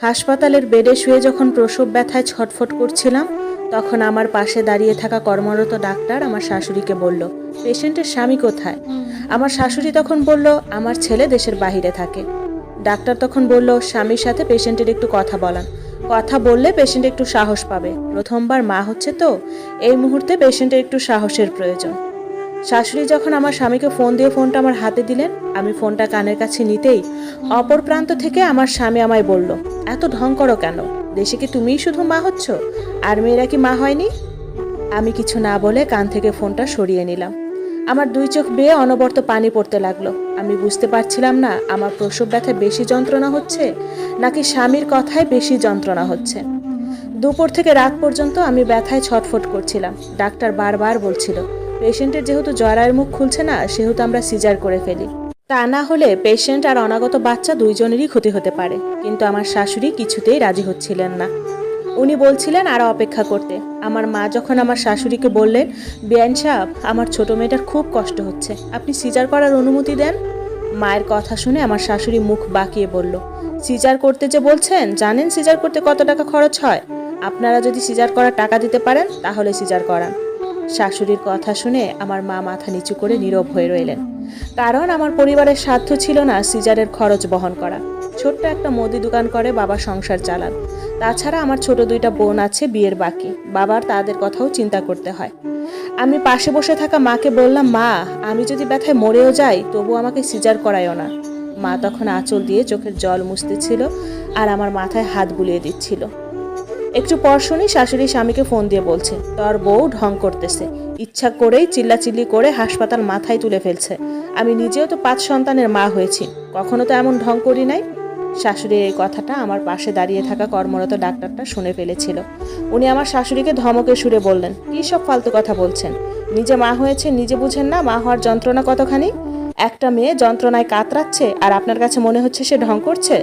হাসপাতালের বেডে শুয়ে যখন প্রসব ব্যথায় ছটফট করছিলাম, তখন আমার পাশে দাঁড়িয়ে থাকা কর্মরত ডাক্তার আমার শাশুড়িকে বলল, পেশেন্টের স্বামী কোথায়? আমার শাশুড়ি তখন বলল, আমার ছেলে দেশের বাইরে থাকে। ডাক্তার তখন বলল, স্বামীর সাথে পেশেন্টের একটু কথা বলান। কথা বললে পেশেন্ট একটু সাহস পাবে। প্রথমবার মা হচ্ছে তো, এই মুহূর্তে পেশেন্টের একটু সাহসের প্রয়োজন। শাশুড়ি যখন আমার স্বামীকে ফোন দিয়ে ফোনটা আমার হাতে দিলেন, আমি ফোনটা কানের কাছে নিতেই অপর প্রান্ত থেকে আমার স্বামী আমায় বলল, এত ঢং করো কেন? দেশে কি তুমিই শুধু মা হচ্ছ? আর মেয়েরা কি মা হয়নি? আমি কিছু না বলে কান থেকে ফোনটা সরিয়ে নিলাম। আমার দুই চোখ বেয়ে অনবরত পানি পড়তে লাগল। আমি বুঝতে পারছিলাম না, আমার প্রসব ব্যথায় বেশি যন্ত্রণা হচ্ছে, নাকি স্বামীর কথায় বেশি যন্ত্রণা হচ্ছে। দুপুর থেকে রাত পর্যন্ত আমি ব্যথায় ছটফট করছিলাম। ডাক্তার বারবার বলছিল পেশেন্টের যেহেতু জরায়ের মুখ খুলছে না, সেহেতু আমরা সিজার করে ফেলি। তা না হলে পেশেন্ট আর অনাগত বাচ্চা দুইজনেরই ক্ষতি হতে পারে। কিন্তু আমার শাশুড়ি কিছুতেই রাজি হচ্ছিলেন না। উনি বলছিলেন আরও অপেক্ষা করতে। আমার মা যখন আমার শাশুড়িকে বললেন, বেআইন সাহেব, আমার ছোট মেয়েটার খুব কষ্ট হচ্ছে। আপনি সিজার করার অনুমতি দেন? মায়ের কথা শুনে আমার শাশুড়ি মুখ বাঁকিয়ে বলল, সিজার করতে যে বলছেন, জানেন সিজার করতে কত টাকা খরচ হয়? আপনারা যদি সিজার করার টাকা দিতে পারেন, তাহলে সিজার করান। শাশুড়ির কথা শুনে আমার মা মাথা নিচু করে নীরব হয়ে রইলেন। কারণ আমার পরিবারের সাধ্য ছিল না সিজারের খরচ বহন করা। ছোট্ট একটা মুদি দোকান করে বাবা সংসার চালান। তাছাড়া আমার ছোট দুইটা বোন আছে, বিয়ের বাকি। বাবার তাদের কথাও চিন্তা করতে হয়। আমি পাশে বসে থাকা মাকে বললাম, মা, আমি যদি ব্যথায় মরেও যাই, তবু আমাকে সিজার করায়ও না। মা তখন আঁচল দিয়ে চোখের জল মুছতেছিল আর আমার মাথায় হাত বুলিয়ে দিচ্ছিল। একটু পর শুনি শাশুড়ি স্বামীকে ফোন দিয়ে বলছে, তোর বউ ঢং করতেছে। ইচ্ছা করেই চিল্লাচিল্লি করে হাসপাতাল মাথায় তুলে ফেলছে। আমি নিজেও তো পাঁচ সন্তানের মা হয়েছি, কখনো তো এমন ঢং করি নাই। শাশুড়ির এই কথাটা আমার পাশে দাঁড়িয়ে থাকা কর্মরত ডাক্তারটা শুনে ফেলেছিল। উনি আমার শাশুড়িকে ধমকে সুরে বললেন, কী সব ফালতু কথা বলছেন? নিজে মা হয়েছে, নিজে বুঝেন না মা হওয়ার যন্ত্রণা কতখানি? একটা মেয়ে যন্ত্রণায় কাতরাচ্ছে আর আপনার কাছে মনে হচ্ছে সে ঢং করছে?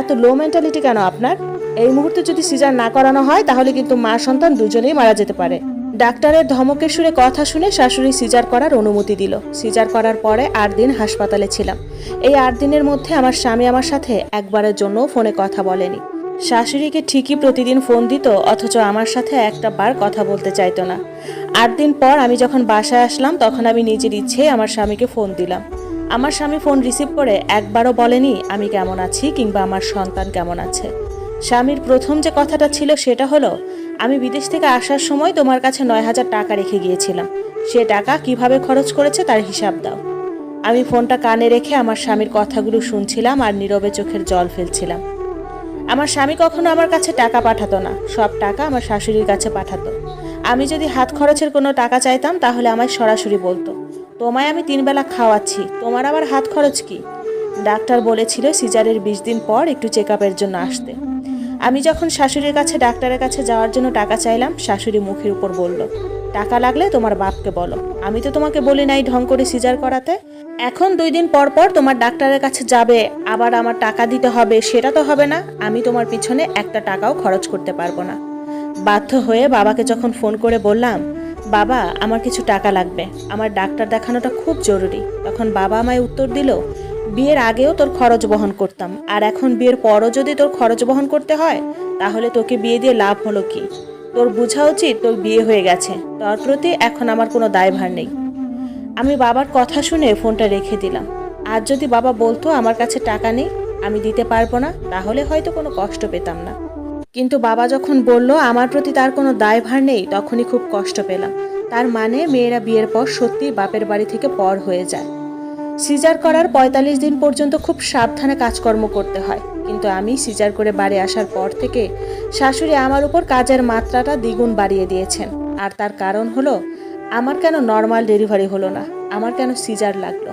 এত লো মেন্টালিটি কেন আপনার? এই মুহূর্তে যদি সিজার না করানো হয়, তাহলে কিন্তু মা সন্তান দুজনেই মারা যেতে পারে। ডাক্তারের ধমকের সুরে কথা শুনে শাশুড়ি সিজার করার অনুমতি দিল। সিজার করার পরে আট দিন হাসপাতালে ছিলাম। এই আট দিনের মধ্যে আমার স্বামী আমার সাথে একবারের জন্য ফোনে কথা বলেনি। শাশুড়িকে ঠিকই প্রতিদিন ফোন দিত, অথচ আমার সাথে একটা বার কথা বলতে চাইতো না। আট দিন পর আমি যখন বাসায় আসলাম, তখন আমি নিজের ইচ্ছে আমার স্বামীকে ফোন দিলাম। আমার স্বামী ফোন রিসিভ করে একবারও বলেনি, আমি কেমন আছি? কিংবা, আমার সন্তান কেমন আছে? স্বামীর প্রথম যে কথাটা ছিল সেটা হলো, আমি বিদেশ থেকে আসার সময় তোমার কাছে নয় হাজার টাকা রেখে গিয়েছিলাম। সে টাকা কীভাবে খরচ করেছে তার হিসাব দাও। আমি ফোনটা কানে রেখে আমার স্বামীর কথাগুলো শুনছিলাম আর নীরবে চোখের জল ফেলছিলাম। আমার স্বামী কখনো আমার কাছে টাকা পাঠাতো না, সব টাকা আমার শাশুড়ির কাছে পাঠাতো। আমি যদি হাত খরচের কোনো টাকা চাইতাম তাহলে আমায় সরাসরি বলতো, তোমায় আমি তিনবেলা খাওয়াচ্ছি, তোমার আবার হাত খরচ কি? ডাক্তার বলেছিল সিজারের বিশ দিন পর একটু চেক জন্য আসতে। আমি যখন শাশুড়ির কাছে, ডাক্তারের কাছে যাওয়ার জন্য টাকা চাইলাম, শাশুড়ি মুখের উপর বলল, টাকা লাগলে তোমার বাপকে বলো। আমি তো তোমাকে বলি নাই ঢং করে সিজার করাতে। এখন দুই দিন পর পর তোমার ডাক্তারের কাছে যাবে, আবার আমার টাকা দিতে হবে, সেটা তো হবে না। আমি তোমার পিছনে একটা টাকাও খরচ করতে পারব না। বাধ্য হয়ে বাবাকে যখন ফোন করে বললাম, বাবা, আমার কিছু টাকা লাগবে। আমার ডাক্তার দেখানোটা খুব জরুরি। তখন বাবা আমায় উত্তর দিল বিয়ের আগেও তোর খরচ বহন করতাম। আর এখন বিয়ের পরও যদি তোর খরচ বহন করতে হয়, তাহলে তোকে বিয়ে দিয়ে লাভ হলো কি? তোর বোঝা উচিত তোর বিয়ে হয়ে গেছে। তোর প্রতি এখন আমার কোনো দায়ভার নেই। আমি বাবার কথা শুনে ফোনটা রেখে দিলাম। আর যদি বাবা বলতো আমার কাছে টাকা নেই, আমি দিতে পারব না, তাহলে হয়তো কোনো কষ্ট পেতাম না। কিন্তু বাবা যখন বলল আমার প্রতি তার কোনো দায়ভার নেই, তখনই খুব কষ্ট পেলাম। তার মানে মেয়েরা বিয়ের পর সত্যি বাপের বাড়ি থেকে পর হয়ে যায়। সিজার করার পঁয়তাল্লিশ দিন পর্যন্ত খুব সাবধানে কাজকর্ম করতে হয়। কিন্তু আমি সিজার করে বাড়ি আসার পর থেকে শাশুড়ি আমার উপর কাজের মাত্রাটা দ্বিগুণ বাড়িয়ে দিয়েছেন। আর তার কারণ হলো, আমার কেন নর্মাল ডেলিভারি হলো না, আমার কেন সিজার লাগল।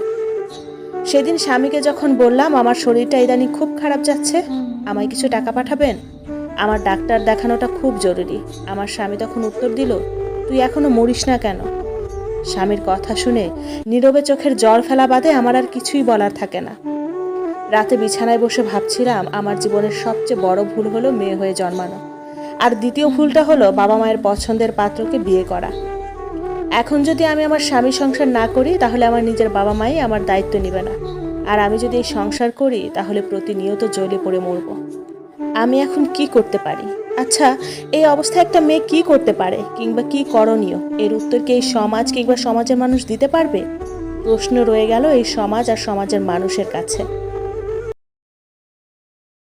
সেদিন স্বামীকে যখন বললাম, আমার শরীরটা ইদানিং খুব খারাপ যাচ্ছে, আমায় কিছু টাকা পাঠাবেন? আমার ডাক্তার দেখানোটা খুব জরুরি। আমার স্বামী তখন উত্তর দিল, তুই এখনও মরিস না কেন? স্বামীর কথা শুনে নীরবে চোখের জল ফেলা বাদে আমার আর কিছুই বলার থাকে না। রাতে বিছানায় বসে ভাবছিলাম আমার জীবনের সবচেয়ে বড় ভুল হলো মেয়ে হয়ে জন্মানো। আর দ্বিতীয় ভুলটা হলো বাবা মায়ের পছন্দের পাত্রকে বিয়ে করা। এখন যদি আমি আমার স্বামী সংসার না করি, তাহলে আমার নিজের বাবা মাই আমার দায়িত্ব নেবে না। আর আমি যদি এই সংসার করি, তাহলে প্রতিনিয়ত জ্বলে পড়ে মরব। আমি এখন কি করতে পারি? আচ্ছা এই অবস্থায় একটা মেয়ে কি করতে পারে কিংবা কি করণীয়? এর উত্তর কি এই সমাজ কিংবা সমাজের মানুষ দিতে পারবে? প্রশ্ন রয়ে গেল এই সমাজ আর সমাজের মানুষের কাছে।